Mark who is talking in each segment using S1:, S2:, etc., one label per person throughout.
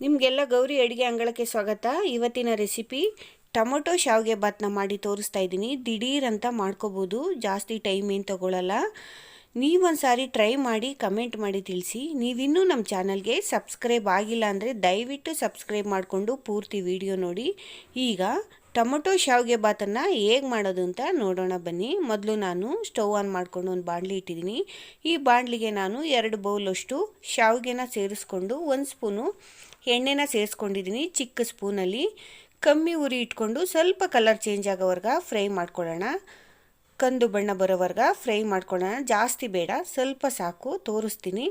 S1: ನಿಮಗೆಲ್ಲ ಗೌರಿ ಅಡುಗೆ ಅಂಗಳಕ್ಕೆ ಸ್ವಾಗತ. ಇವತ್ತಿನ ರೆಸಿಪಿ ಟೊಮೊಟೊ ಶಾವಿಗೆ ಭಾತ್ನ ಮಾಡಿ ತೋರಿಸ್ತಾ ಇದ್ದೀನಿ. ಅಂತ ಮಾಡ್ಕೋಬೋದು. ಜಾಸ್ತಿ ಟೈಮ್ ಏನು ತಗೊಳ್ಳಲ್ಲ ನೀವೊಂದು ಸಾರಿ ಟ್ರೈ ಮಾಡಿ ಕಮೆಂಟ್ ಮಾಡಿ ತಿಳಿಸಿ. ನೀವಿನ್ನೂ ನಮ್ಮ ಚಾನಲ್ಗೆ ಸಬ್ಸ್ಕ್ರೈಬ್ ಆಗಿಲ್ಲ ಅಂದರೆ ದಯವಿಟ್ಟು ಸಬ್ಸ್ಕ್ರೈಬ್ ಮಾಡಿಕೊಂಡು ಪೂರ್ತಿ ವಿಡಿಯೋ ನೋಡಿ. ಈಗ ಟೊಮೊಟೊ ಶಾವಿಗೆ ಬಾತನ್ನು ಹೇಗೆ ಮಾಡೋದು ಅಂತ ನೋಡೋಣ ಬನ್ನಿ. ಮೊದಲು ನಾನು ಸ್ಟವ್ ಆನ್ ಮಾಡಿಕೊಂಡು ಒಂದು ಬಾಣಲಿ ಇಟ್ಟಿದ್ದೀನಿ. ಈ ಬಾಣಲಿಗೆ ನಾನು ಎರಡು ಬೌಲಷ್ಟು ಶಾವಿಗೆನ ಸೇರಿಸ್ಕೊಂಡು ಒಂದು ಸ್ಪೂನು ಎಣ್ಣೆನ ಸೇರಿಸ್ಕೊಂಡಿದ್ದೀನಿ ಚಿಕ್ಕ ಸ್ಪೂನಲ್ಲಿ ಕಮ್ಮಿ ಉರಿ ಇಟ್ಕೊಂಡು ಸ್ವಲ್ಪ ಕಲರ್ ಚೇಂಜ್ ಆಗೋವರೆಗೆ ಫ್ರೈ ಮಾಡ್ಕೊಳ್ಳೋಣ. ಕಂದು ಬಣ್ಣ ಬರೋವರೆಗ ಫ್ರೈ ಮಾಡ್ಕೊಳ್ಳೋಣ. ಜಾಸ್ತಿ ಬೇಡ, ಸ್ವಲ್ಪ ಸಾಕು, ತೋರಿಸ್ತೀನಿ.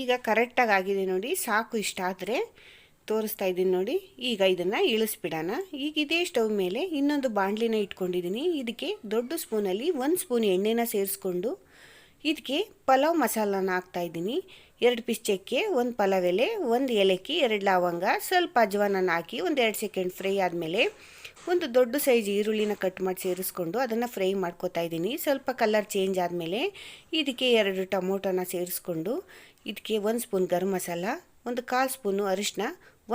S1: ಈಗ ಕರೆಕ್ಟಾಗಿ ಆಗಿದೆ ನೋಡಿ, ಸಾಕು ಇಷ್ಟ ಆದರೆ ತೋರಿಸ್ತಾ ಇದ್ದೀನಿ ನೋಡಿ. ಈಗ ಇದನ್ನು ಇಳಿಸ್ಬಿಡೋಣ. ಈಗ ಇದೇ ಸ್ಟವ್ ಮೇಲೆ ಇನ್ನೊಂದು ಬಾಣಲಿನ ಇಟ್ಕೊಂಡಿದ್ದೀನಿ. ಇದಕ್ಕೆ ದೊಡ್ಡ ಸ್ಪೂನಲ್ಲಿ ಒಂದು ಸ್ಪೂನ್ ಎಣ್ಣೆನ ಸೇರಿಸ್ಕೊಂಡು ಇದಕ್ಕೆ ಪಲಾವ್ ಮಸಾಲಾನ ಹಾಕ್ತಾಯಿದ್ದೀನಿ ಎರಡು ಪೀಸ್ ಚಕ್ಕೆ, ಒಂದು ಪಲಾವ್ ಎಲೆ, ಒಂದು ಏಲಕ್ಕಿ, ಎರಡು ಲವಂಗ, ಸ್ವಲ್ಪ ಅಜ್ವಾನನ ಹಾಕಿ ಒಂದು ಎರಡು ಸೆಕೆಂಡ್ ಫ್ರೈ ಆದಮೇಲೆ ಒಂದು ದೊಡ್ಡ ಸೈಜ್ ಈರುಳ್ಳಿನ ಕಟ್ ಮಾಡಿ ಸೇರಿಸ್ಕೊಂಡು ಅದನ್ನು ಫ್ರೈ ಮಾಡ್ಕೋತಾ ಇದ್ದೀನಿ. ಸ್ವಲ್ಪ ಕಲರ್ ಚೇಂಜ್ ಆದಮೇಲೆ ಇದಕ್ಕೆ ಎರಡು ಟೊಮೊಟೊನ ಸೇರಿಸ್ಕೊಂಡು ಇದಕ್ಕೆ ಒಂದು ಸ್ಪೂನ್ ಗರಂ ಮಸಾಲ, ಒಂದು ಕಾಲು ಸ್ಪೂನು ಅರಿಶಿನ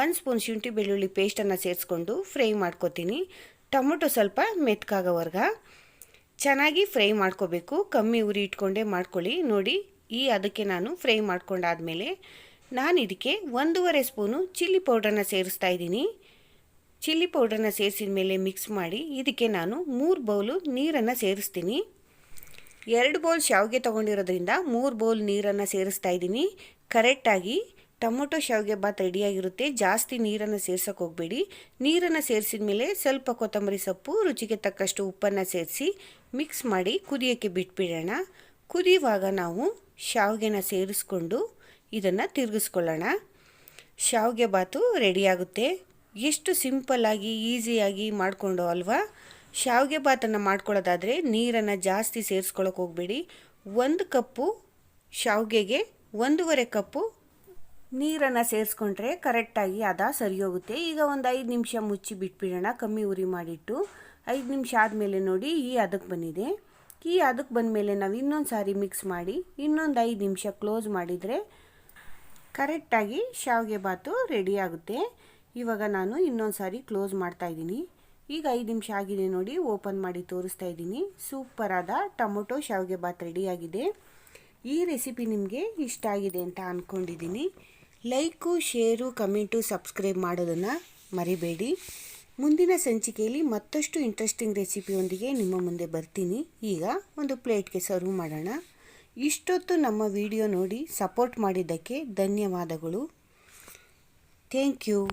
S1: ಒಂದು ಸ್ಪೂನ್ ಶುಂಠಿ ಬೆಳ್ಳುಳ್ಳಿ ಪೇಸ್ಟನ್ನು ಸೇರಿಸ್ಕೊಂಡು ಫ್ರೈ ಮಾಡ್ಕೋತೀನಿ. ಟೊಮೊಟೊ ಸ್ವಲ್ಪ ಮೆತ್ಕಾಗೋವರ್ಗ. ಚೆನ್ನಾಗಿ ಫ್ರೈ ಮಾಡ್ಕೋಬೇಕು. ಕಮ್ಮಿ ಉರಿ ಇಟ್ಕೊಂಡೇ ಮಾಡ್ಕೊಳ್ಳಿ. ನೋಡಿ, ಈ ಅದಕ್ಕೆ ನಾನು ಫ್ರೈ ಮಾಡ್ಕೊಂಡಾದಮೇಲೆ ನಾನು ಇದಕ್ಕೆ ಒಂದೂವರೆ ಸ್ಪೂನು ಚಿಲ್ಲಿ ಪೌಡ್ರನ್ನ ಸೇರಿಸ್ತಾ ಇದ್ದೀನಿ. ಚಿಲ್ಲಿ ಪೌಡ್ರನ್ನ ಸೇರಿಸಿದ ಮೇಲೆ ಮಿಕ್ಸ್ ಮಾಡಿ ಇದಕ್ಕೆ ನಾನು ಮೂರು ಬೌಲು ನೀರನ್ನು ಸೇರಿಸ್ತೀನಿ. ಎರಡು ಬೌಲ್ ಶಾವಿಗೆ ತೊಗೊಂಡಿರೋದ್ರಿಂದ ಮೂರು ಬೌಲ್ ನೀರನ್ನು ಸೇರಿಸ್ತಾ ಇದ್ದೀನಿ. ಕರೆಕ್ಟಾಗಿ ಟೊಮೊಟೊ ಶಾವಿಗೆ ಬಾತ್ ರೆಡಿಯಾಗಿರುತ್ತೆ. ಜಾಸ್ತಿ ನೀರನ್ನು ಸೇರ್ಸೋಕೆ ಹೋಗಬೇಡಿ. ನೀರನ್ನು ಸೇರಿಸಿದ ಮೇಲೆ ಸ್ವಲ್ಪ ಕೊತ್ತಂಬರಿ ಸೊಪ್ಪು, ರುಚಿಗೆ ತಕ್ಕಷ್ಟು ಉಪ್ಪನ್ನು ಸೇರಿಸಿ ಮಿಕ್ಸ್ ಮಾಡಿ ಕುದಿಯೋಕ್ಕೆ ಬಿಟ್ಬಿಡೋಣ. ಕುದಿಯುವಾಗ ನಾವು ಶಾವಿಗೆನ ಸೇರಿಸ್ಕೊಂಡು ಇದನ್ನು ತಿರುಗಿಸ್ಕೊಳ್ಳೋಣ. ಶಾವಿಗೆ ಬಾತು ರೆಡಿಯಾಗುತ್ತೆ. ಎಷ್ಟು ಸಿಂಪಲ್ಲಾಗಿ ಈಸಿಯಾಗಿ ಮಾಡಿಕೊಂಡು ಅಲ್ವಾ? ಶಾವಿಗೆ ಬಾತನ್ನು ಮಾಡ್ಕೊಳ್ಳೋದಾದರೆ ನೀರನ್ನು ಜಾಸ್ತಿ ಸೇರಿಸ್ಕೊಳ್ಳೋಕೆ ಹೋಗಬೇಡಿ. ಒಂದು ಕಪ್ಪು ಶಾವಿಗೆಗೆ ಒಂದೂವರೆ ಕಪ್ಪು ನೀರನ್ನು ಸೇರಿಸ್ಕೊಂಡ್ರೆ ಕರೆಕ್ಟಾಗಿ ಅದ ಸರಿ ಹೋಗುತ್ತೆ ಈಗ ಒಂದು ಐದು ನಿಮಿಷ ಮುಚ್ಚಿ ಬಿಟ್ಬಿಡೋಣ. ಕಮ್ಮಿ ಉರಿ ಮಾಡಿಟ್ಟು ಐದು ನಿಮಿಷ ಆದಮೇಲೆ ನೋಡಿ ಈ ಅದಕ್ಕೆ ಬಂದಿದೆ. ಈ ಅದಕ್ಕೆ ಬಂದಮೇಲೆ ನಾವು ಇನ್ನೊಂದು ಸಾರಿ ಮಿಕ್ಸ್ ಮಾಡಿ ಇನ್ನೊಂದು ಐದು ನಿಮಿಷ ಕ್ಲೋಸ್ ಮಾಡಿದರೆ ಕರೆಕ್ಟಾಗಿ ಶಾವಿಗೆ ಬಾತು ರೆಡಿ ಆಗುತ್ತೆ. ಇವಾಗ ನಾನು ಇನ್ನೊಂದು ಸಾರಿ ಕ್ಲೋಸ್ ಮಾಡ್ತಾಯಿದ್ದೀನಿ ಈಗ ಐದು ನಿಮಿಷ ಆಗಿದೆ ನೋಡಿ ಓಪನ್ ಮಾಡಿ ತೋರಿಸ್ತಾ ಇದ್ದೀನಿ. ಸೂಪರಾದ ಟೊಮೊಟೊ ಶಾವಿಗೆ ಬಾತ್ ರೆಡಿಯಾಗಿದೆ ಈ ರೆಸಿಪಿ ನಿಮಗೆ ಇಷ್ಟ ಆಗಿದೆ ಅಂತ ಅಂದ್ಕೊಂಡಿದ್ದೀನಿ ಲೈಕು, ಶೇರು, ಕಮೆಂಟು, ಸಬ್ಸ್ಕ್ರೈಬ್ ಮಾಡೋದನ್ನು ಮರಿಬೇಡಿ. ಮುಂದಿನ ಸಂಚಿಕೆಯಲ್ಲಿ ಮತ್ತಷ್ಟು ಇಂಟ್ರೆಸ್ಟಿಂಗ್ ರೆಸಿಪಿಯೊಂದಿಗೆ ನಿಮ್ಮ ಮುಂದೆ ಬರ್ತೀನಿ. ಈಗ ಒಂದು ಪ್ಲೇಟ್ಗೆ ಸರ್ವ್ ಮಾಡೋಣ. ಇಷ್ಟೊತ್ತು ನಮ್ಮ ವಿಡಿಯೋ ನೋಡಿ ಸಪೋರ್ಟ್ ಮಾಡಿದ್ದಕ್ಕೆ ಧನ್ಯವಾದಗಳು. Thank you.